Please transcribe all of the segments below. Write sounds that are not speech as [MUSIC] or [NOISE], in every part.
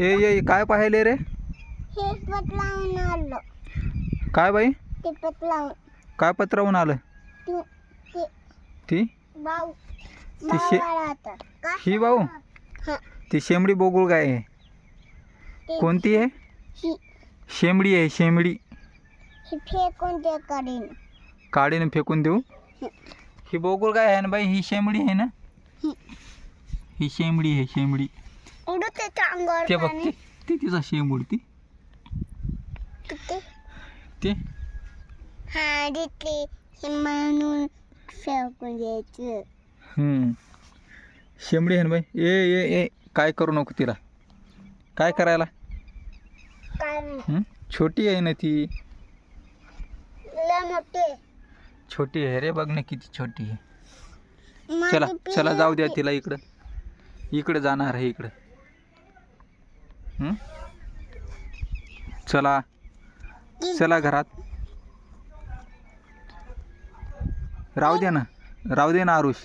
ए ए काय पाहिले रे? हे पतलावून आलो. काय बाई? ते पतलावून काय पत्रावून आलं? तू ते ती? भाऊ. ती शे- ही भाऊ? हा. ती शेंबडी बोगुळ गाय आहे. ते कोणती आहे? ही. शेंबडी आहे शेंबडी. ही फेकून ते करीन काडीनं फेकून देऊ? ही बोगुळ गाय आहे ना बाई? ही शेंबडी आहे ना? ही. ही शेंबडी आहे शेंबडी. अंगावर ते बघ पाणी. ती ती तिचा शेंबूड ती. किती? ते. हा हे म्हणून फेकून द्यायचं. हम्म. शेंबडी आहे ना बाई. ए ए ए काय करू नको तिला. काय करायला? काय नाही. हम्म? छोटी आहे ना ती. लय मोठे छोटी आहे रे बघ ना किती छोटी आहे. चला चला जाऊ द्या. तिला इकडं. इकडं जाणार आहे इकडं. हं? चला. चला घरात. राहू दे ना. राहू दे ना आरुष.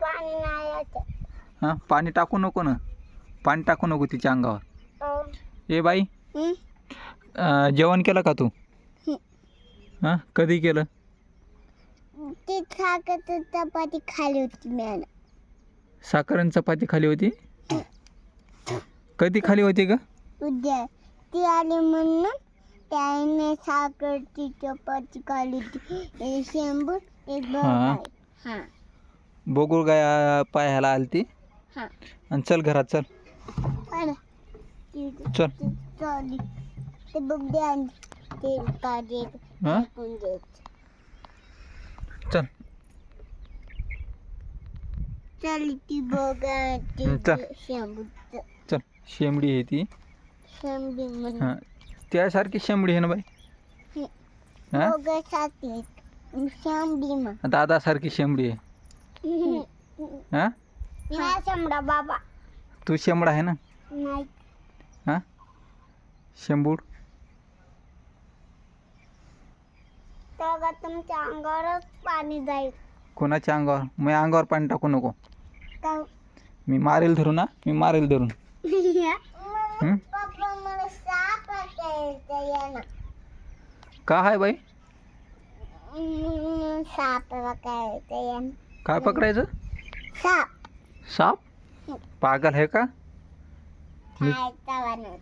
पाणी नाही येत. हां? पाणी टाकू नको ना. पाणी टाकू नको तिच्या अंगावर. अं, ए बाई. हं? अं, जेवण केलं का तू? हं. हां? कधी केलं? ती साखर चपाती खाली होती मॅन साखर आणि चपाती खाली होती? कधी खाली होती का उद्या. ती आली म्हणून त्याने साखरची चपाती खाली होती. शेंबूर एक हा. बघ हा. बोगुळ गाय पायाला आली ती. हा. आणि चल घरात चल. ती- चल. ती चालली ते बघ द्या ते काढे हां? चल. चालली ती बघा ती हं, चल शेंबडी आहे ती. म्हणून हाँ. त्यासारखी शेंबडी आहे ना बाई? हाँ मग. दादासारखी शेंबडी आहे. हाँ? [LAUGHS] हा शेंबडा बाबा. तू शेंबडा आहे ना? नाही. हाँ? शेंबूड? तेव्हा तुमच्या अंगावरच पाणी जाईल. कोणाच्या अंगावर? मी अंगावर पाणी टाकू नको. का- मी मारेल धरून ना मी मारेल धरून. का आहे बाई साप यानं. काय पकडायचं साप साप पागल आहे का.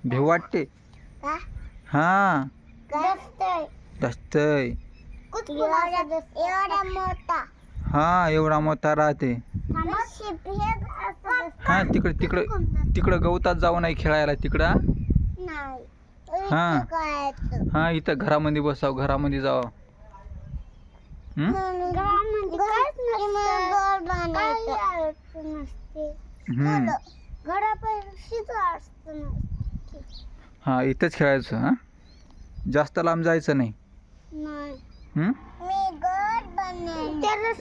भेव वाटते? हां दसतोय. हां एवढा मोठा राहते हे तिकडे तिकडे तिकडं गवतात जाऊ नाही खेळायला तिकडं हा? नाही हा. इथं. हां घरामध्ये बसाव घरामध्ये जावं हं? हं. हां इथंच खेळायचं हां जास्त लांब जायचं नाही हं?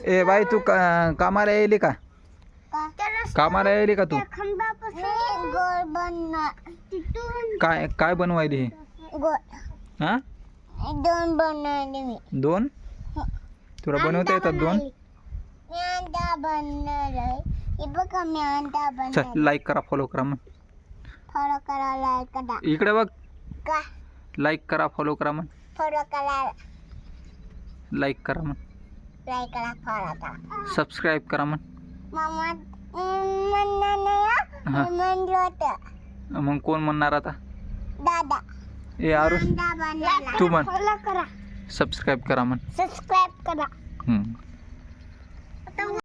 ए बाई तू का कामाला यायली का कामाला यायली का तू? बनणार तिथून काय काय बनवायली हे? हां? दोन बनवले मी. दोन? तुला बनवता येतात दोन? मी अंडा बनवलंय हे बघा मी अंडा चल बनवलं. लाईक करा फॉलो करा मग फॉलो करायला करा. इकडे बघ. का? लाईक करा फॉलो करा मग फॉलो करायला लाईक करा मग लाईक करा फॉलो करा. सबस्क्राईब करा मग हा. हं. मी म्हणलं होतं मग कोण म्हणणार आता दादा ए आरुष तू म्हण. फॉलो करा सबस्क्राईब करा सबस्क्राईब करा हं.